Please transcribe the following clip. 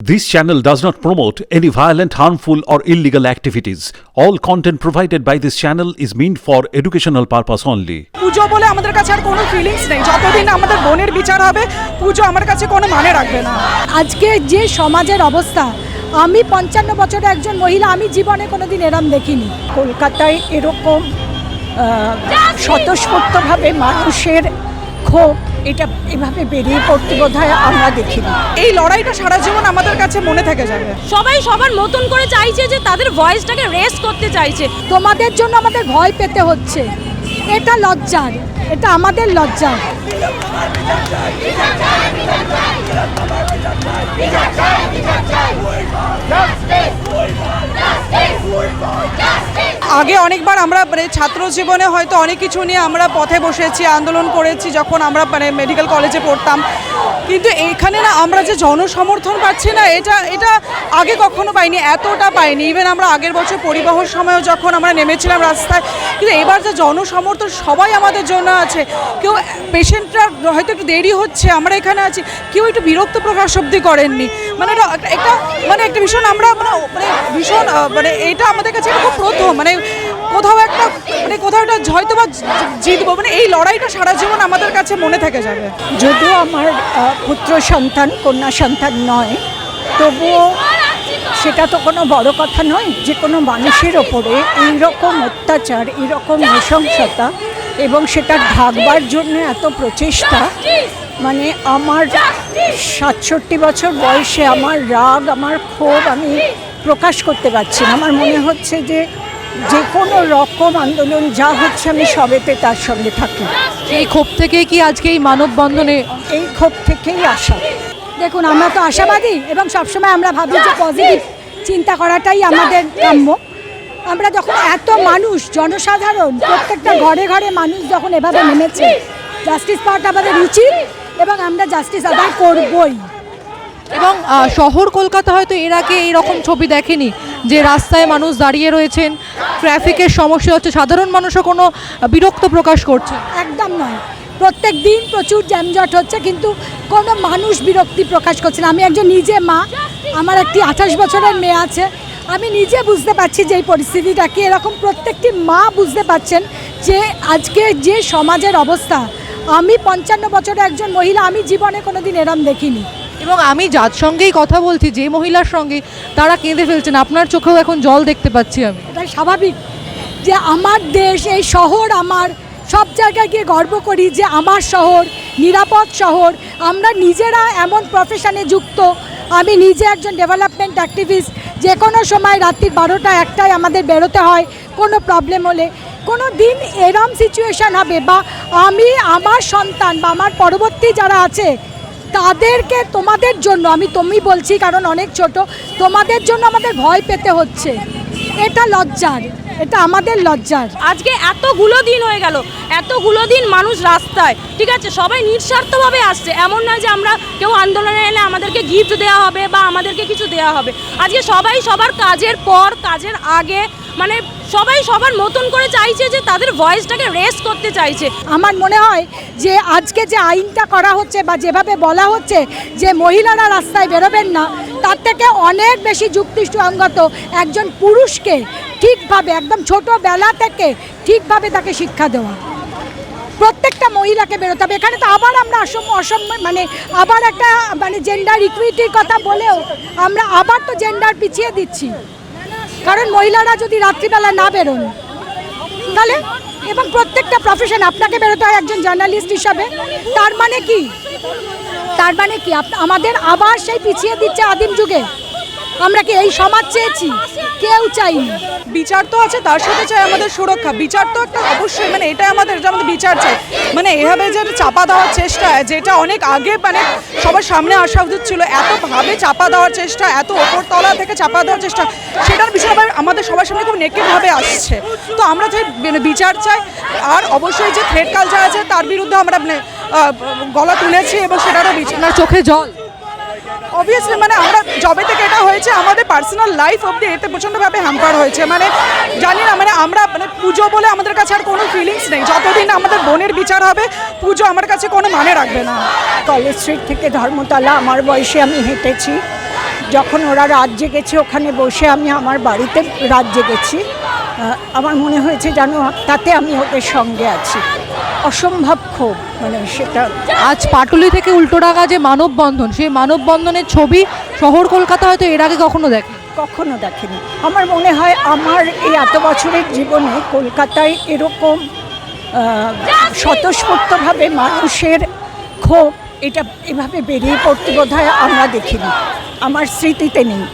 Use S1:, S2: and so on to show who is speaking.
S1: This channel does not promote any violent, harmful, or illegal activities. All content provided by this channel is meant for educational purpose only.
S2: পুজো বলে আমাদের কাছে আর কোনো feelings নেই যতদিন আমাদের বোনের বিচার হবে পুজো আমার কাছে কোনো মানে রাখবে না
S3: আজকে যে সমাজের অবস্থা আমি পঞ্চান্ন বছরের একজন মহিলা আমি জীবনে কোনোদিন এরম দেখিনি
S4: কলকাতায় এরকম স্বতঃস্ফূর্তভাবে মানুষের ক্ষোভ এটা এভাবে বেরিয়ে পড়তে বোধ হয় আমরা দেখিনি।
S2: এই লড়াইটা সারা জীবন আমাদের কাছে মনে থেকে যাবে।
S5: সবাই সবার মতন করে চাইছে যে তাদের ভয়েসটাকে রেস করতে চাইছে।
S3: তোমাদের জন্য আমাদের ভয় পেতে হচ্ছে। এটা লজ্জার এটা আমাদের লজ্জার।
S2: আগে অনেকবার আমরা মানে ছাত্র জীবনে হয়তো অনেক কিছু নিয়ে আমরা পথে বসেছি, আন্দোলন করেছি, যখন আমরা মানে মেডিকেল কলেজে পড়তাম। কিন্তু এখানে না আমরা যে জনসমর্থন পাচ্ছি না, এটা এটা আগে কখনো পাইনি, এতটা পাইনি। ইভেন আমরা আগের বছর পরিবহন সময়ও যখন আমরা নেমেছিলাম রাস্তায়, কিন্তু এবার যে জনসমর্থন সবাই আমাদের জন্য আছে। কেউ পেশেন্টরা হয়তো একটু দেরি হচ্ছে, আমরা এখানে আছি, কেউ একটু বিরক্ত প্রকাশ অব্দি করেননি। মানে এটা একটা- মানে একটা ভীষণ আমরা মানে মানে ভীষণ মানে এটা আমাদের কাছে খুব প্রথম মানে কোথাও একটা মানে কোথাও একটা হয়তো বা জিতবো মানে এই লড়াইটা সারা জীবন আমাদের কাছে মনে থেকে যাবে।
S4: যদিও আমার পুত্র সন্তান, কন্যা সন্তান নয়, তবুও সেটা তো কোনো বড় কথা নয় যে কোনো মানুষের ওপরে এইরকম অত্যাচার, এইরকম নৃশংসতা এবং সেটা ঢাকবার জন্য এত প্রচেষ্টা মানে আমার সাতষট্টি বছর বয়সে আমার রাগ, আমার ক্ষোভ আমি প্রকাশ করতে পারছি না। আমার মনে হচ্ছে যে যে কোনো রকম আন্দোলন যা হচ্ছে আমি সবেতে তার সঙ্গে থাকি।
S6: এই ক্ষোভ থেকেই কি আজকে এই মানববন্ধনে
S4: এই ক্ষোভ থেকেই আসা।
S3: দেখুন আমরা তো আশাবাদী এবং সবসময় আমরা ভাবি যে পজিটিভ চিন্তা করাটাই আমাদের কাম্য। আমরা যখন এত মানুষ জনসাধারণ প্রত্যেকটা ঘরে ঘরে মানুষ যখন এভাবে নেমেছে জাস্টিস পাওয়াটা আমাদের উচিত এবং আমরা জাস্টিস আদায় করবই।
S6: এবং শহর কলকাতা হয়তো এর আগে এইরকম ছবি দেখেনি যে রাস্তায় মানুষ দাঁড়িয়ে রয়েছেন, ট্রাফিকের সমস্যা হচ্ছে, সাধারণ মানুষও কোনো বিরক্ত প্রকাশ করছে।
S3: একদম নয়। প্রত্যেক দিন প্রচুর জ্যামজট হচ্ছে, কিন্তু কোনো মানুষ বিরক্তি প্রকাশ করছে না। আমি একজন নিজে মা, আমার একটি আঠাশ বছরের মেয়ে আছে। আমি নিজে বুঝতে পারছি যে এই পরিস্থিতিটা কি। এরকম প্রত্যেকটি মা বুঝতে পারছেন যে আজকে যে সমাজের অবস্থা, আমি পঞ্চান্ন বছরের একজন মহিলা, আমি জীবনে কোনোদিন এরম দেখিনি।
S6: এবং আমি যার সঙ্গেই কথা বলছি, যে মহিলার সঙ্গে, তারা কেঁদে ফেলছেন। আপনার চোখেও এখন জল দেখতে পাচ্ছি আমি।
S3: এটা স্বাভাবিক যে আমার দেশ, এই শহর আমার সব জায়গায় গিয়ে গর্ব করি যে আমার শহর নিরাপদ শহর। আমরা নিজেরা এমন প্রফেশনে যুক্ত। আমি নিজে একজন ডেভেলপমেন্ট অ্যাক্টিভিস্ট যে কোনো সময় রাত্রি বারোটা একটায় আমাদের বেরোতে হয়, কোনো প্রবলেম হলে। কোনো দিন এরম সিচুয়েশান হবে বা আমি, আমার সন্তান বা আমার পরবর্তী যারা আছে তাদেরকে তোমাদের জন্য, আমি তুমি বলছি কারণ অনেক ছোট, তোমাদের জন্য আমাদের ভয় পেতে হচ্ছে। এটা লজ্জার, এটা আমাদের লজ্জার।
S5: আজকে এতগুলো দিন হয়ে গেল, এতগুলো দিন মানুষ রাস্তায়, ঠিক আছে? সবাই নিঃস্বার্থভাবে আসছে, এমন নয় যে আমরা কেউ আন্দোলনে এলে আমাদেরকে গিফট দেওয়া হবে বা আমাদেরকে কিছু দেওয়া হবে। আজকে সবাই সবার কাজের পর, কাজের আগে মানে সবাই সবার মতন করে চাইছে যে তাদের ভয়েসটাকে রেস করতে চাইছে।
S3: আমার মনে হয় যে আজকে যে আইনটা করা হচ্ছে বা যেভাবে বলা হচ্ছে যে মহিলারা রাস্তায় বেরোবেন না, তার থেকে অনেক বেশি যুক্তিসঙ্গত একজন পুরুষকে ঠিকভাবে, একদম ছোটোবেলা থেকে ঠিকভাবে তাকে শিক্ষা দেওয়া। প্রত্যেকটা মহিলাকে বেরোতে হবে। এখানে তো আবার আমরা অসম অসম মানে আবার একটা মানে জেন্ডার ইকুইটির কথা বলেও আমরা আবার তো জেন্ডার পিছিয়ে দিচ্ছি। কারণ মহিলারা যদি রাত্রিবেলা না বেরোন, তাহলে এবং প্রত্যেকটা প্রফেশন আপনাকে বেরোতে হয় একজন জার্নালিস্ট হিসাবে, তার মানে কি? তার মানে কি? আমাদের আবার সেই পিছিয়ে দিচ্ছে আদিম যুগে। আমরা কি এই সমাজ চেয়েছি? কেউ চাইনি।
S2: বিচার তো আছে, তার সাথে চাই আমাদের সুরক্ষা। বিচার তো একটা অবশ্যই মানে এটা আমাদের যে আমাদের বিচার চাই। মানে এভাবে যে চাপা দেওয়ার চেষ্টা যেটা অনেক আগে মানে সবার সামনে আসা উচিত ছিল, এতভাবে চাপা দেওয়ার চেষ্টা, এত ওপরতলা থেকে চাপা দেওয়ার চেষ্টা, সেটার বিষয়ে আমাদের সবার সামনে খুব নেকেভাবে আসছে। তো আমরা যে মানে বিচার চাই, আর অবশ্যই যে থ্রেড কালচার আছে, তার বিরুদ্ধে আমরা মানে গলা তুলেছি এবং সেটারও
S6: চোখে জল?
S2: অবভিয়াসলি মানে আমরা জবে থেকে এটা হয়েছে, আমাদের পার্সোনাল লাইফ অব্দি এতে প্রচণ্ডভাবে হ্যাম্পার হয়েছে। মানে জানি না মানে আমরা মানে পুজো বলে আমাদের কাছে আর কোনো ফিলিংস নেই। যতদিন আমাদের বোনের বিচার হবে, পুজো আমার কাছে কোনো মানে রাখবে না।
S4: কলেজ স্ট্রিট থেকে ধর্মতলা আমার বয়সে আমি হেঁটেছি। যখন ওরা রাত জেগেছে, ওখানে বসে আমি আমার বাড়িতে রাত জেগেছি। আমার মনে হয়েছে যেন তাতে আমি ওদের সঙ্গে আছি। অসম্ভব ক্ষোভ। মানে সেটা
S6: আজ পাটুলি থেকে উল্টোডাঙ্গা যে মানববন্ধন সেই মানববন্ধনের ছবি শহর কলকাতা হয়তো এর আগে কখনো দেখে
S4: কখনো দেখেনি। আমার মনে হয় আমার এই এত বছরের জীবনে কলকাতায় এরকম স্বতঃস্ফূর্তভাবে মানুষের ক্ষোভ এটা এভাবে বেরিয়ে পড়তে বোধ হয় আমরা দেখিনি। আমার স্মৃতিতে নেই।